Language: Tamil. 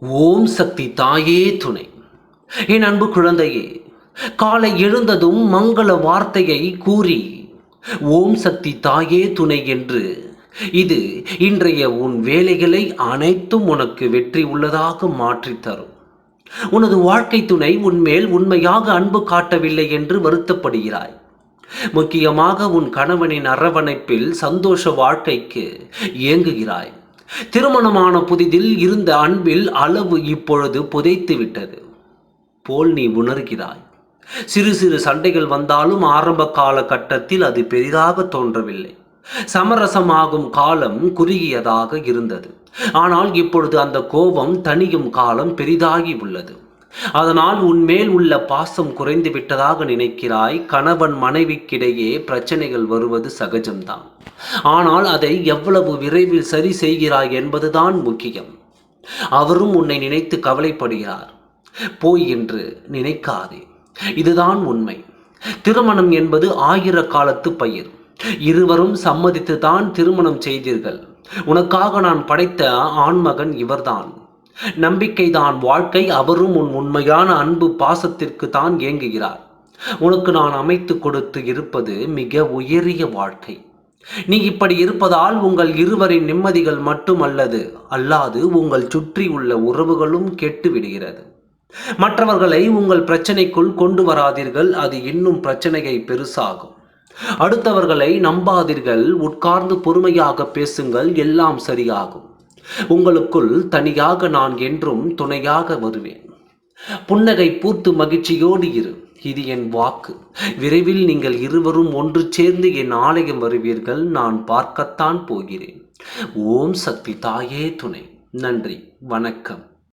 ஓம் சக்தி தாயே துணை. என் அன்பு குழந்தையே காலை எழுந்ததும் மங்கள வார்த்தையை கூறி ஓம் சக்தி தாயே துணை என்று இது இன்றைய உன் வேலைகளை அனைத்தும் உனக்கு வெற்றி உள்ளதாக மாற்றித் தரும். உனது வாழ்க்கை துணை உன்மேல் உண்மையாக அன்பு காட்டவில்லை என்று வருத்தப்படுகிறாய். முக்கியமாக உன் கணவனின் அரவணைப்பில் சந்தோஷ வாழ்க்கைக்கு இயங்குகிறாய். திருமணமான புதிதில் இருந்த அன்பில் அளவு இப்பொழுது புதைத்து விட்டது போல் நீ உணர்கிறாய். சிறு சிறு சண்டைகள் வந்தாலும் ஆரம்ப கால கட்டத்தில் அது பெரிதாக தோன்றவில்லை. சமரசமாகும் காலம் குறுகியதாக இருந்தது. ஆனால் இப்பொழுது அந்த கோபம் தணியும் காலம் பெரிதாகி உள்ளது. அதனால் உன்மேல் உள்ள பாசம் குறைந்து விட்டதாக நினைக்கிறாய். கணவன் மனைவிக்கிடையே பிரச்சனைகள் வருவது சகஜம்தான். ஆனால் அதை எவ்வளவு விரைவில் சரி செய்கிறாய் என்பதுதான் முக்கியம். அவரும் உன்னை நினைத்து கவலைப்படுகிறார். போய் என்று நினைக்காதே. இதுதான் உண்மை. திருமணம் என்பது ஆயிர காலத்து பயிர். இருவரும் சம்மதித்து தான் திருமணம் செய்தீர்கள். உனக்காக நான் படைத்த ஆண்மகன் இவர்தான். நம்பிக்கைதான் வாழ்க்கை அவரும் உன் உண்மையான அன்பு பாசத்திற்கு தான் ஏங்குகிறார் உனக்கு நான் அமைத்து கொடுத்து இருப்பது மிக உயரிய வாழ்க்கை. நீ இப்படி இருப்பதால் உங்கள் இருவரின் நிம்மதிகள் மட்டுமல்லது அல்லாது உங்கள் சுற்றி உள்ள உறவுகளும் கெட்டு விடுகிறது மற்றவர்களை உங்கள் பிரச்சனைக்குள் கொண்டு வராதீர்கள் அது இன்னும் பிரச்சனையை பெருசாகும். அடுத்தவர்களை நம்பாதீர்கள் உட்கார்ந்து பொறுமையாக பேசுங்கள் எல்லாம் சரியாகும். உங்களுக்குள் தனியாக நான் என்றும் துணையாக வருவேன். புன்னகை பூத்து மகிழ்ச்சியோடு இரு. இது என் வாக்கு. விரைவில் நீங்கள் இருவரும் ஒன்று சேர்ந்து என் ஆலயம் வருவீர்கள். நான் பார்க்கத்தான் போகிறேன். ஓம் சக்தி தாயே துணை. நன்றி. வணக்கம்.